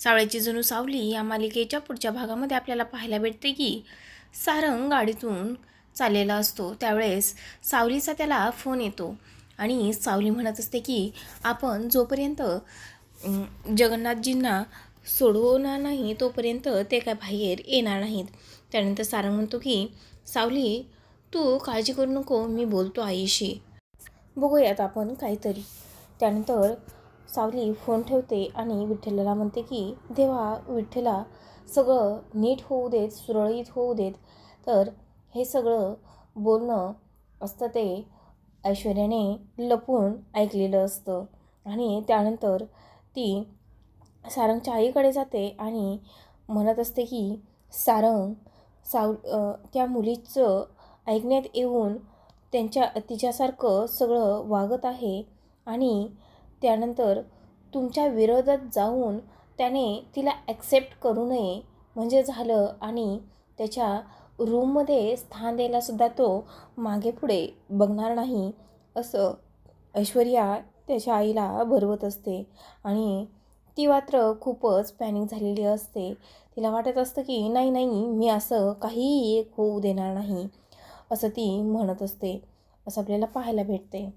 सावळ्याची जणू सावली या मालिकेच्या पुढच्या भागामध्ये आपल्याला पाहायला भेटते की सारंग गाडीतून चाललेला असतो. त्यावेळेस सावलीचा त्याला फोन येतो आणि सावली म्हणत असते की आपण जोपर्यंत जगन्नाथजींना सोडवणार नाही तोपर्यंत ते काय बाहेर येणार नाहीत. त्यानंतर सारंग म्हणतो की सावली तू काळजी करू नको मी बोलतो आईशी. बघूयात आपण काहीतरी. त्यानंतर सावली फोन ठेवते आणि विठ्ठलाला म्हणते की देवा विठ्ठला सगळं नीट होऊ देत सुरळीत होऊ देत. तर हे सगळं बोलणं असतं ते ऐश्वर्याने लपून ऐकलेलं असतं. आणि त्यानंतर ती सारंगच्या आईकडे जाते आणि म्हणत असते की सारंग साव त्या मुलीचं ऐकण्यात येऊन त्यांच्या तिच्यासारखं सगळं वागत आहे. आणि त्यानंतर तुमच्या विरोधात जाऊन त्याने तिला ॲक्सेप्ट करू नये म्हणजे झालं आणि त्याच्या रूममध्ये स्थान द्यायलासुद्धा तो मागे पुढे बघणार नाही असं ऐश्वर्या त्याच्या आईला भरवत असते. आणि ती मात्र खूपच पॅनिक झालेली असते. तिला वाटत असतं की नाही नाही मी असं काहीही एक होऊ देणार नाही असं ती म्हणत असते. असं आपल्याला पाहायला भेटते.